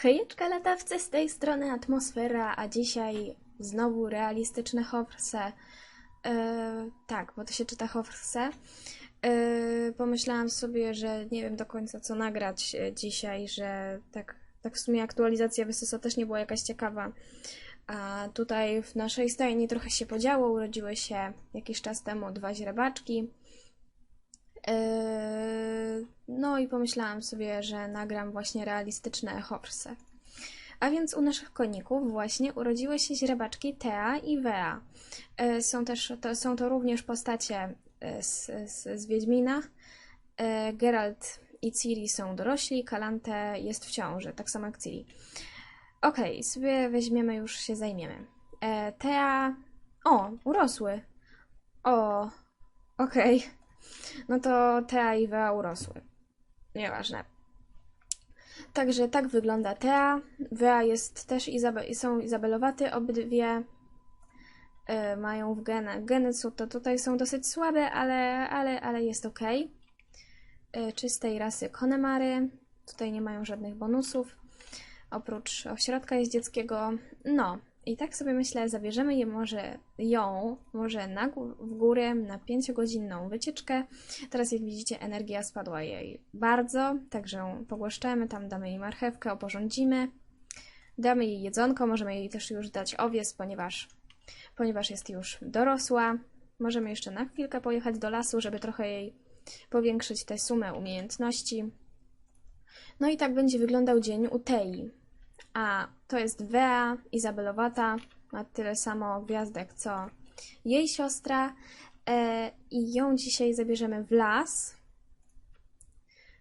Hejeczka latawcy z tej strony Atmosfera, a dzisiaj znowu realistyczne Hofrse. E, tak, bo to się czyta Hofrse. E, pomyślałam sobie, że nie wiem do końca co nagrać e, dzisiaj, że tak, tak w sumie aktualizacja Wysysa też nie była jakaś ciekawa. A tutaj w naszej stajni trochę się podziało, urodziły się jakiś czas temu dwa źrebaczki. Yy, no i pomyślałam sobie, że nagram właśnie realistyczne horse. A więc u naszych koników właśnie urodziły się źrebaczki Tea i Wea. Yy, są, też, to, są to również postacie yy, z, z, z Wiedźmina. Geralt i Ciri są dorośli, Kalante jest w ciąży, tak samo jak Ciri. Okej, okay, sobie weźmiemy, już się zajmiemy. Tea... O, urosły. O, okej. Okay. No to Tea i Wea urosły. Nieważne. Także tak wygląda Tea. Wea jest też Izabe są Izabelowaty, obydwie y, mają w genach. Geny to tutaj są dosyć słabe, ale, ale, ale jest ok. Y, czystej rasy Konemary. Tutaj nie mają żadnych bonusów. Oprócz ośrodka jeździeckiego. No, i tak sobie myślę, zabierzemy je może ją, może na, w górę na 5-godzinną wycieczkę. Teraz jak widzicie energia spadła jej bardzo, także ją pogłaszczemy, tam damy jej marchewkę, oporządzimy. Damy jej jedzonko, możemy jej też już dać owiec, ponieważ, ponieważ jest już dorosła. Możemy jeszcze na chwilkę pojechać do lasu, żeby trochę jej powiększyć tę sumę umiejętności. No i tak będzie wyglądał dzień u Tei. A to jest Wea Izabelowata, ma tyle samo gwiazdek co jej siostra. E, I ją dzisiaj zabierzemy w las.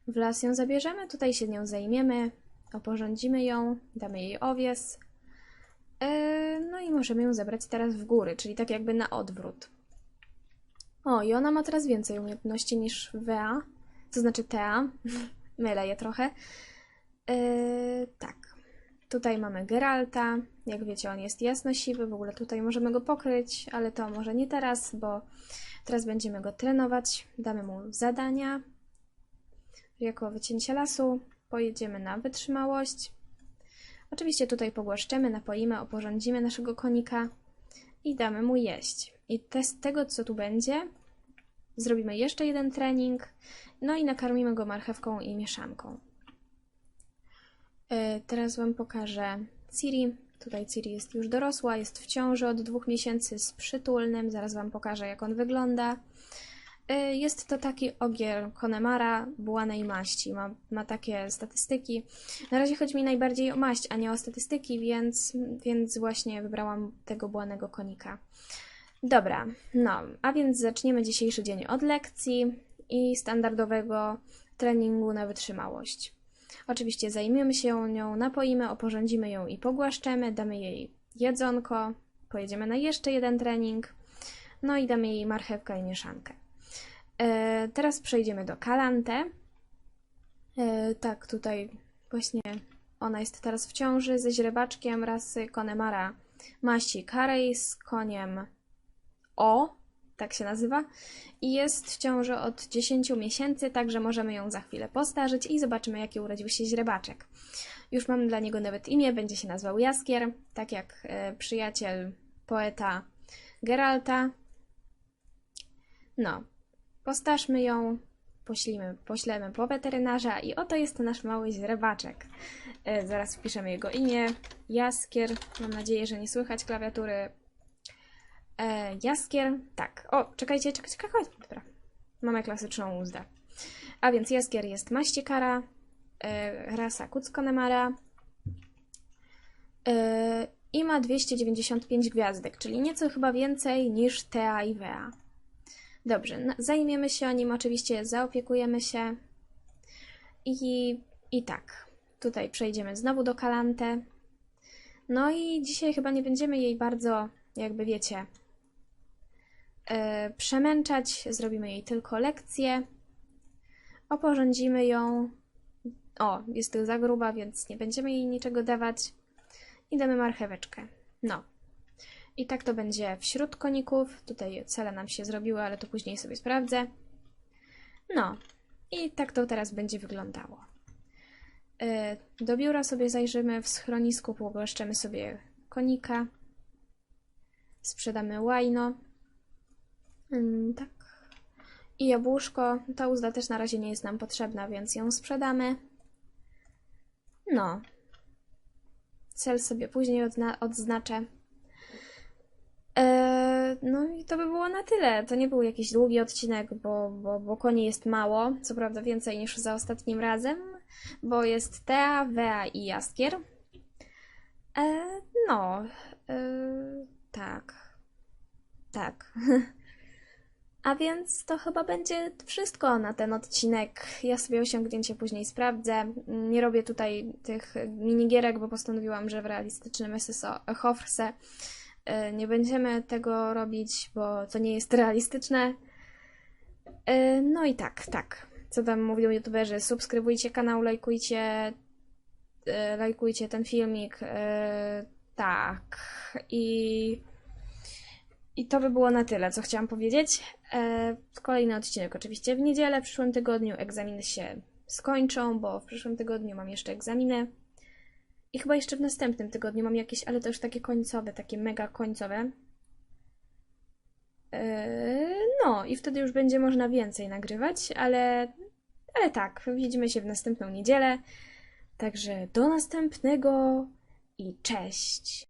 W las ją zabierzemy, tutaj się nią zajmiemy, oporządzimy ją, damy jej owies. E, no i możemy ją zabrać teraz w góry, czyli tak jakby na odwrót. O, i ona ma teraz więcej umiejętności niż Wea, to znaczy Tea. Mylę je trochę. E, tak. Tutaj mamy Geralta. Jak wiecie, on jest jasno siwy. W ogóle tutaj możemy go pokryć, ale to może nie teraz, bo teraz będziemy go trenować. Damy mu zadania. Jako wycięcie lasu pojedziemy na wytrzymałość. Oczywiście tutaj pogłaszczemy, napoimy, oporządzimy naszego konika i damy mu jeść. I z tego, co tu będzie, zrobimy jeszcze jeden trening, no i nakarmimy go marchewką i mieszanką. E, teraz Wam pokażę Ciri. Tutaj Ciri jest już dorosła, jest w ciąży od dwóch miesięcy z przytulnym. Zaraz Wam pokażę, jak on wygląda. E, jest to taki ogier Konemara bułanej maści. Ma, ma takie statystyki. Na razie chodzi mi najbardziej o maść, a nie o statystyki, więc, więc właśnie wybrałam tego bułanego konika. Dobra, no, a więc zaczniemy dzisiejszy dzień od lekcji i standardowego treningu na wytrzymałość. Oczywiście zajmiemy się nią, napoimy, oporządzimy ją i pogłaszczemy, damy jej jedzonko, pojedziemy na jeszcze jeden trening, no i damy jej marchewkę i mieszankę. E, teraz przejdziemy do Kalante. E, tak, tutaj właśnie ona jest teraz w ciąży ze źrebaczkiem rasy Connemara maści Karej z koniem O tak się nazywa, i jest w ciąży od 10 miesięcy, także możemy ją za chwilę postarzyć i zobaczymy, jaki urodził się źrebaczek. Już mam dla niego nawet imię, będzie się nazywał Jaskier, tak jak e, przyjaciel poeta Geralta. No, postarzmy ją, poślimy, poślemy po weterynarza i oto jest nasz mały źrebaczek. E, zaraz wpiszemy jego imię, Jaskier. Mam nadzieję, że nie słychać klawiatury E, jaskier, tak. O, czekajcie, czekajcie, czekajcie. Dobra. Mamy klasyczną uzdę. A więc jaskier jest maściekara, e, rasa Kuckonemara e, i ma 295 gwiazdek, czyli nieco chyba więcej niż Tea i Wea. Dobrze, zajmiemy się nim, oczywiście zaopiekujemy się i, i tak. Tutaj przejdziemy znowu do Kalante. No i dzisiaj chyba nie będziemy jej bardzo, jakby wiecie, przemęczać, zrobimy jej tylko lekcję, oporządzimy ją. O, jest to za gruba, więc nie będziemy jej niczego dawać. I damy marcheweczkę. No. I tak to będzie wśród koników. Tutaj cele nam się zrobiły, ale to później sobie sprawdzę. No. I tak to teraz będzie wyglądało. E, Do biura sobie zajrzymy, w schronisku pogłaszczemy sobie konika, sprzedamy łajno. Mm, tak. I jabłuszko. Ta uzda też na razie nie jest nam potrzebna, więc ją sprzedamy. No. Cel sobie później odzna- odznaczę. Eee, no i to by było na tyle. To nie był jakiś długi odcinek, bo, bo, bo koni jest mało. Co prawda więcej niż za ostatnim razem, bo jest Tea, Wea i Jaskier. Eee, no. Eee, tak. Tak. A więc to chyba będzie wszystko na ten odcinek. Ja sobie osiągnięcie później sprawdzę. Nie robię tutaj tych minigierek, bo postanowiłam, że w realistycznym SSO Hofrse y, nie będziemy tego robić, bo to nie jest realistyczne. Y, No i tak, tak. Co tam mówią youtuberzy? Subskrybujcie kanał, lajkujcie, y, lajkujcie ten filmik. Tak. I i to by było na tyle, co chciałam powiedzieć. E, kolejny odcinek oczywiście w niedzielę, w przyszłym tygodniu egzaminy się skończą, bo w przyszłym tygodniu mam jeszcze egzaminy. I chyba jeszcze w następnym tygodniu mam jakieś, ale to już takie końcowe, takie mega końcowe. E, no, i wtedy już będzie można więcej nagrywać, ale, ale tak, widzimy się w następną niedzielę. Także do następnego i cześć.